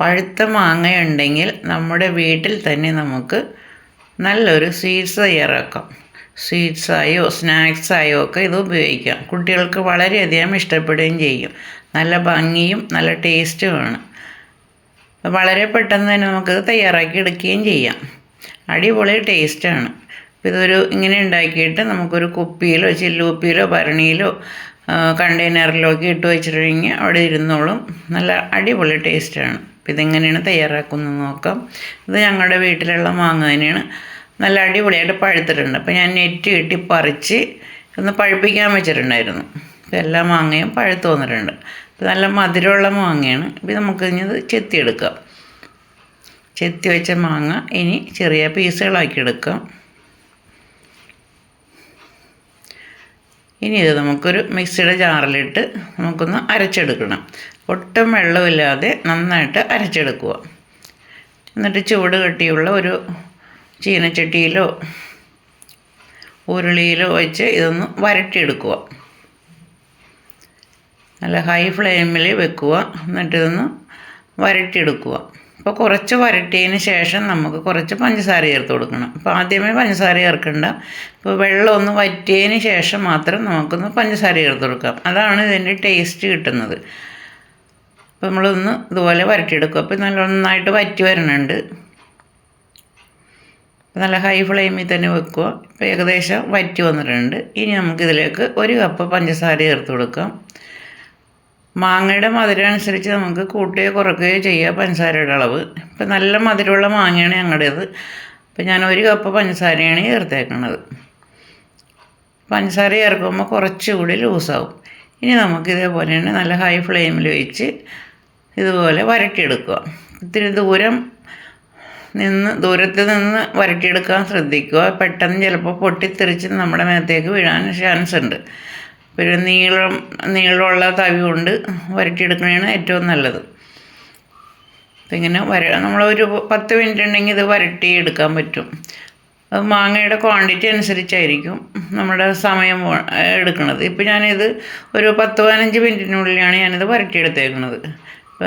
പഴുത്ത മാങ്ങയുണ്ടെങ്കിൽ നമ്മുടെ വീട്ടിൽ തന്നെ നമുക്ക് നല്ലൊരു സ്വീറ്റ്സ് തയ്യാറാക്കാം. സ്വീറ്റ്സായോ സ്നാക്സായോ ഒക്കെ ഇത് ഉപയോഗിക്കാം. കുട്ടികൾക്ക് വളരെയധികം ഇഷ്ടപ്പെടുകയും ചെയ്യും. നല്ല ഭംഗിയും നല്ല ടേസ്റ്റുമാണ് വളരെ പെട്ടെന്ന് തന്നെ നമുക്കത് തയ്യാറാക്കി എടുക്കുകയും ചെയ്യാം. അടിപൊളി ടേസ്റ്റാണ് അപ്പോൾ ഇതൊരു ഇങ്ങനെ ഉണ്ടാക്കിയിട്ട് നമുക്കൊരു കുപ്പിയിലോ ചില്ലുകുപ്പിയിലോ ഭരണിയിലോ കണ്ടെയ്നറിലോ ഒക്കെ ഇട്ട് വെച്ചിട്ടുണ്ടെങ്കിൽ അവിടെ ഇരുന്നോളും. നല്ല അടിപൊളി ടേസ്റ്റാണ് അപ്പോൾ ഇതെങ്ങനെയാണ് തയ്യാറാക്കുന്നത് നോക്കാം. ഇത് ഞങ്ങളുടെ വീട്ടിലുള്ള മാങ്ങ തന്നെയാണ്. നല്ല അടിപൊളിയായിട്ട് പഴുത്തിട്ടുണ്ട്. അപ്പോൾ ഞാൻ നെറ്റ് കെട്ടി പറിച്ച് ഒന്ന് പഴുപ്പിക്കാൻ വെച്ചിട്ടുണ്ടായിരുന്നു. അപ്പോൾ എല്ലാ മാങ്ങയും പഴുത്ത് വന്നിട്ടുണ്ട്. അപ്പോൾ നല്ല മധുരമുള്ള മാങ്ങയാണ്. അപ്പോൾ നമുക്ക് ഇനി ഇത് ചെത്തിയെടുക്കാം. ചെത്തി വെച്ച മാങ്ങ ഇനി ചെറിയ പീസുകളാക്കി എടുക്കാം. ഇനി ഇത് നമുക്കൊരു മിക്സിയുടെ ജാറിലിട്ട് നമുക്കൊന്ന് അരച്ചെടുക്കണം. ഒട്ടും വെള്ളമില്ലാതെ നന്നായിട്ട് അരച്ചെടുക്കുക. എന്നിട്ട് ചൂട് കെട്ടിയുള്ള ഒരു ചീനച്ചട്ടിയിലോ ഉരുളിയിലോ വെച്ച് ഇതൊന്ന് വരട്ടിയെടുക്കുക. നല്ല ഹൈ ഫ്ലെയിമിൽ വെക്കുക. എന്നിട്ടിതൊന്ന് വരട്ടിയെടുക്കുക. അപ്പോൾ കുറച്ച് വരട്ടിയതിന് ശേഷം നമുക്ക് കുറച്ച് പഞ്ചസാര ചേർത്ത് കൊടുക്കണം. അപ്പോൾ ആദ്യമേ പഞ്ചസാര ചേർക്കണ്ട. ഇപ്പോൾ വെള്ളം ഒന്ന് വറ്റിയതിന് ശേഷം മാത്രം നമുക്കൊന്ന് പഞ്ചസാര ചേർത്ത് കൊടുക്കാം. അതാണ് ഇതിന്റെ ടേസ്റ്റ് കിട്ടുന്നത്. അപ്പോൾ നമ്മളൊന്ന് ഇതുപോലെ വരട്ടിയെടുക്കും. അപ്പോൾ നല്ല നന്നായിട്ട് വറ്റി വരണുണ്ട്. നല്ല ഹൈ ഫ്ലെയിമിൽ തന്നെ വെക്കുക. ഇപ്പോൾ ഏകദേശം വറ്റി വന്നിട്ടുണ്ട്. ഇനി നമുക്കിതിലേക്ക് ഒരു കപ്പ് പഞ്ചസാര ചേർത്ത് കൊടുക്കാം. മാങ്ങയുടെ മധുരം അനുസരിച്ച് നമുക്ക് കൂട്ടുകയോ കുറയ്ക്കുകയോ ചെയ്യുക പഞ്ചസാരയുടെ അളവ്. ഇപ്പം നല്ല മധുരമുള്ള മാങ്ങയാണ് ഞങ്ങളുടേത്. അപ്പം ഞാൻ ഒരു കപ്പ് പഞ്ചസാരയാണ് ചേർത്തേക്കുന്നത് പഞ്ചസാര ചേർക്കുമ്പോൾ കുറച്ചുകൂടി ലൂസാവും. ഇനി നമുക്ക് ഇതേപോലെ തന്നെ നല്ല ഹൈ ഫ്ലെയിമിൽ വെച്ച് ഇതുപോലെ വരട്ടിയെടുക്കുക. ഇത്തിരി ദൂരം നിന്ന് ദൂരത്ത് നിന്ന് വരട്ടിയെടുക്കാൻ ശ്രദ്ധിക്കുക. പെട്ടെന്ന് ചിലപ്പോൾ പൊട്ടിത്തെറിച്ച് നമ്മുടെ മേത്തേക്ക് വീഴാൻ ചാൻസ് ഉണ്ട്. പിന്നെ നീളം നീളമുള്ള തവി കൊണ്ട് വരട്ടിയെടുക്കുന്നതാണ് ഏറ്റവും നല്ലത്. ഇങ്ങനെ വര നമ്മളൊരു പത്ത് മിനിറ്റ് ഉണ്ടെങ്കിൽ ഇത് വരട്ടി എടുക്കാൻ പറ്റും. അത് മാങ്ങയുടെ ക്വാണ്ടിറ്റി അനുസരിച്ചായിരിക്കും നമ്മുടെ സമയം എടുക്കുന്നത്. ഇപ്പം ഞാനിത് ഒരു പത്ത് പതിനഞ്ച് മിനിറ്റിനുള്ളിലാണ് ഞാനിത് വരട്ടിയെടുത്തേക്കുന്നത്.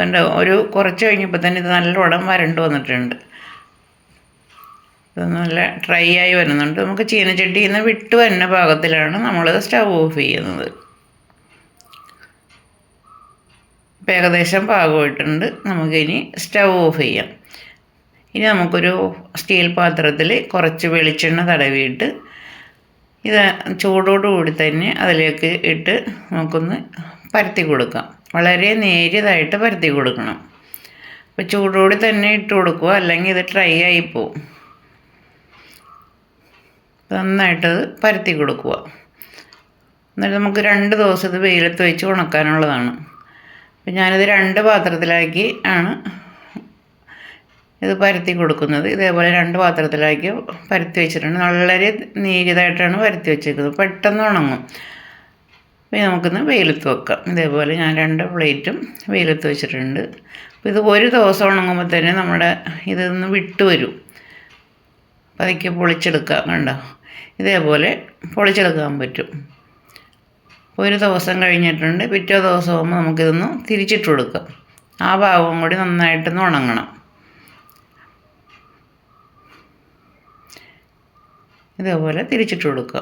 എന്റെ ഒരു കുറച്ച് കഴിഞ്ഞപ്പോൾ തന്നെ ഇത് നല്ലോണം വരണ്ട് വന്നിട്ടുണ്ട്. നല്ല ഡ്രൈ ആയി വരുന്നുണ്ട്. നമുക്ക് ചീനച്ചട്ടിയിൽ നിന്ന് വിട്ട് വരുന്ന പാകത്തിലാണ് നമ്മൾ സ്റ്റവ് ഓഫ് ചെയ്യുന്നത്. ഇപ്പം ഏകദേശം പാകമായിട്ടുണ്ട്. നമുക്കിനി സ്റ്റവ് ഓഫ് ചെയ്യാം. ഇനി നമുക്കൊരു സ്റ്റീൽ പാത്രത്തിൽ കുറച്ച് വെളിച്ചെണ്ണ തടവിയിട്ട് ഇത് ചൂടോടുകൂടി തന്നെ അതിലേക്ക് ഇട്ട് നമുക്കൊന്ന് പരത്തി കൊടുക്കാം. വളരെ നേരിയതായിട്ട് പരത്തി കൊടുക്കണം. അപ്പോൾ ചൂടോടി തന്നെ ഇട്ട് കൊടുക്കുക. അല്ലെങ്കിൽ ഇത് ഡ്രൈ ആയി പോവും. നന്നായിട്ടത് പരത്തി കൊടുക്കുക. എന്നിട്ട് നമുക്ക് രണ്ട് ദിവസം ഇത് വെയിലത്ത് വെച്ച് ഉണക്കാനുള്ളതാണ്. അപ്പം ഞാനിത് രണ്ട് പാത്രത്തിലാക്കി ആണ് ഇത് പരത്തി കൊടുക്കുന്നത്. ഇതേപോലെ രണ്ട് പാത്രത്തിലാക്കി പരത്തി വെച്ചിട്ടുണ്ട്. വളരെ നീരിതായിട്ടാണ് പരത്തി വെച്ചിരിക്കുന്നത് പെട്ടെന്ന് ഉണങ്ങും. അപ്പോൾ നമുക്കിന്ന് വെയിലത്ത് വെക്കാം. ഇതേപോലെ ഞാൻ രണ്ട് പ്ലേറ്റും വെയിലത്ത് വെച്ചിട്ടുണ്ട്. അപ്പോൾ ഇത് ഒരു ദിവസം ഉണങ്ങുമ്പോൾ തന്നെ നമ്മുടെ ഇതൊന്ന് വിട്ട് വരും. പതുക്കെ പൊളിച്ചെടുക്കാം കണ്ടോ? ഇതേപോലെ പൊളിച്ചെടുക്കാൻ പറ്റും. ഒരു ദിവസം കഴിഞ്ഞിട്ടുണ്ട്. പിറ്റേ ദിവസം ആകുമ്പോൾ നമുക്കിതൊന്ന് തിരിച്ചിട്ട് കൊടുക്കാം ആ ഭാഗവും കൂടി നന്നായിട്ടൊന്ന് ഉണങ്ങണം. ഇതേപോലെ തിരിച്ചിട്ട് കൊടുക്കുക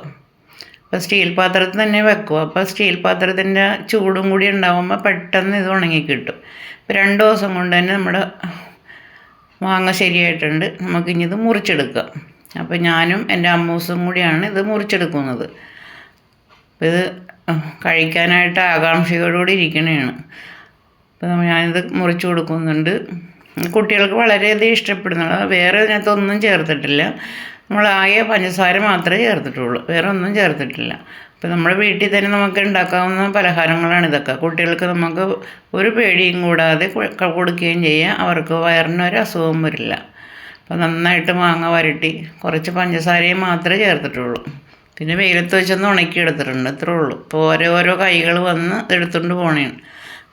അപ്പോൾ സ്റ്റീൽ പാത്രത്തിൽ തന്നെ വെക്കുക അപ്പോൾ സ്റ്റീൽ പാത്രത്തിന്റെ ചൂടും കൂടി ഉണ്ടാകുമ്പോൾ പെട്ടെന്ന് ഇത് ഉണങ്ങി കിട്ടും ഇപ്പോൾ രണ്ട് ദിവസം കൊണ്ട് തന്നെ നമ്മുടെ മാങ്ങ ശരിയായിട്ടുണ്ട്. നമുക്കിനി ഇത് മുറിച്ചെടുക്കാം. അപ്പോൾ ഞാനും എന്റെ അമ്മൂസും കൂടിയാണ് ഇത് മുറിച്ചെടുക്കുന്നത്. ഇത് കഴിക്കാനായിട്ട് ആകാംക്ഷയോടുകൂടി ഇരിക്കണതാണ് അപ്പോൾ ഞാനിത് മുറിച്ച് കൊടുക്കുന്നുണ്ട്. കുട്ടികൾക്ക് വളരെയധികം ഇഷ്ടപ്പെടുന്നു വേറെ ഇതിനകത്തൊന്നും ചേർത്തിട്ടില്ല. നമ്മൾ ആകെ പഞ്ചസാര മാത്രമേ ചേർത്തിട്ടുള്ളൂ വേറെ ഒന്നും ചേർത്തിട്ടില്ല. അപ്പോൾ നമ്മുടെ വീട്ടിൽ തന്നെ നമുക്ക് ഉണ്ടാക്കാവുന്ന പലഹാരങ്ങളാണ് ഇതൊക്കെ. കുട്ടികൾക്ക് നമുക്ക് ഒരു പേടിയും കൂടാതെ കൊടുക്കുകയും ചെയ്യാം. അവർക്ക് വയറിനൊരു അസുഖം വരില്ല. അപ്പോൾ നന്നായിട്ട് മാങ്ങ വരട്ടി. കുറച്ച് പഞ്ചസാരയും മാത്രമേ ചേർത്തിട്ടുള്ളൂ. പിന്നെ വെയിലത്ത് വെച്ചൊന്ന് ഉണക്കി എടുത്തിട്ടുണ്ട് അത്രേ ഉള്ളൂ. ഇപ്പോൾ ഓരോരോ ഓരോ കൈകൾ വന്ന് എടുത്തുകൊണ്ട് പോണേണ്.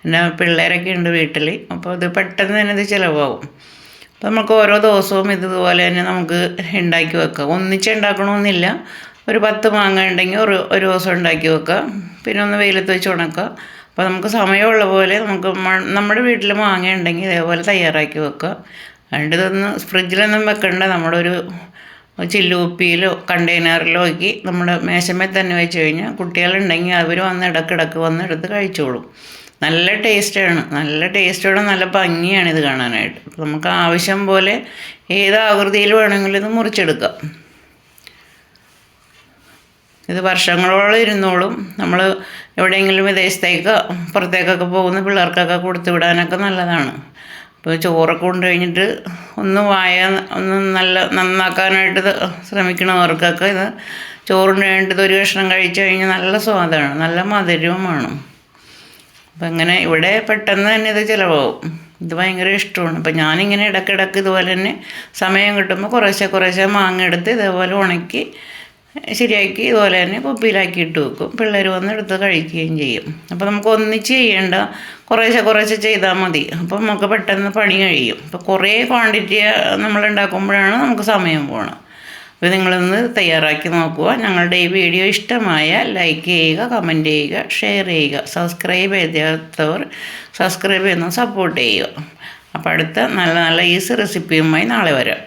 പിന്നെ പിള്ളേരൊക്കെ ഉണ്ട് വീട്ടിൽ അപ്പോൾ ഇത് പെട്ടെന്ന് തന്നെ ഇത് ചിലവാകും. അപ്പോൾ നമുക്ക് ഓരോ ദിവസവും ഇതുപോലെ തന്നെ നമുക്ക് ഉണ്ടാക്കി വെക്കാം. ഒന്നിച്ച് ഉണ്ടാക്കണമെന്നില്ല ഒരു പത്ത് മാങ്ങ ഉണ്ടെങ്കിൽ ഒരു ഒരു ദിവസം ഉണ്ടാക്കി വെക്കാം. പിന്നെ ഒന്ന് വെയിലത്ത് വെച്ച് ഉണക്കുക അപ്പോൾ നമുക്ക് സമയമുള്ള പോലെ നമുക്ക് നമ്മുടെ വീട്ടിൽ മാങ്ങ ഉണ്ടെങ്കിൽ ഇതേപോലെ തയ്യാറാക്കി വെക്കുക അതുകൊണ്ട് ഇതൊന്ന് ഫ്രിഡ്ജിലൊന്നും വെക്കണ്ട. നമ്മുടെ ഒരു ചില്ലുകുപ്പിയിലോ കണ്ടെയ്നറിലോ ആക്കി നമ്മുടെ മേശമേ തന്നെ വെച്ച് കഴിഞ്ഞാൽ കുട്ടികളുണ്ടെങ്കിൽ അവർ വന്ന് ഇടക്കിടക്ക് വന്ന് എടുത്ത് കഴിച്ചോളും. നല്ല ടേസ്റ്റാണ് നല്ല ടേസ്റ്റോടെ നല്ല ഭംഗിയാണ് ഇത് കാണാനായിട്ട്. നമുക്ക് ആവശ്യം പോലെ ഏത് ആകൃതിയിൽ വേണമെങ്കിലും ഇത് മുറിച്ചെടുക്കാം. ഇത് വർഷങ്ങളോളം ഇരുന്നോളും. നമ്മൾ എവിടെയെങ്കിലും വിദേശത്തേക്ക് പുറത്തേക്കൊക്കെ പോകുന്ന പിള്ളേർക്കൊക്കെ കൊടുത്തു വിടാനൊക്കെ നല്ലതാണ്. ഇപ്പോൾ ചോറൊക്കെ കൊണ്ട് കഴിഞ്ഞിട്ട് ഒന്ന് വായ ഒന്ന് നല്ല നന്നാക്കാനായിട്ട് ശ്രമിക്കണവർക്കൊക്കെ ഇത് ചോറിന് വേണ്ടി ഇത് ഒരു കഷ്ണം കഴിച്ചു കഴിഞ്ഞാൽ നല്ല സ്വാദാണ് നല്ല മധുരവുമാണ്. അപ്പം ഇങ്ങനെ ഇവിടെ പെട്ടെന്ന് തന്നെ ഇത് ചിലവാകും. ഇത് ഭയങ്കര ഇഷ്ടമാണ്. അപ്പം ഞാനിങ്ങനെ ഇടയ്ക്കിടയ്ക്ക് ഇതുപോലെ തന്നെ സമയം കിട്ടുമ്പോൾ കുറേശ്ശെ കുറേശ്ശെ മാങ്ങ എടുത്ത് ഇതേപോലെ ഉണക്കി ശരിയാക്കി ഇതുപോലെ തന്നെ കുപ്പിയിലാക്കി ഇട്ട് വെക്കും. പിള്ളേർ വന്ന് എടുത്ത് കഴിക്കുകയും ചെയ്യും. അപ്പോൾ നമുക്ക് ഒന്നിച്ച് ചെയ്യേണ്ട കുറേശ്ശെ കുറേശ്ശെ ചെയ്താൽ മതി. അപ്പം നമുക്ക് പെട്ടെന്ന് പണി കഴിയും. അപ്പോൾ കുറേ ക്വാണ്ടിറ്റി നമ്മൾ ഉണ്ടാക്കുമ്പോഴാണ് നമുക്ക് സമയം പോകണം അപ്പോൾ നിങ്ങളൊന്ന് തയ്യാറാക്കി നോക്കുക. ഞങ്ങളുടെ ഈ വീഡിയോ ഇഷ്ടമായ ലൈക്ക് ചെയ്യുക കമന്റ് ചെയ്യുക ഷെയർ ചെയ്യുക സബ്സ്ക്രൈബ് ചെയ്യാത്തവർ സബ്സ്ക്രൈബ് ചെയ്യുന്ന സപ്പോർട്ട് ചെയ്യുക. അപ്പോൾ അടുത്ത നല്ല നല്ല ഈസി റെസിപ്പിയുമായി നാളെ വരാം.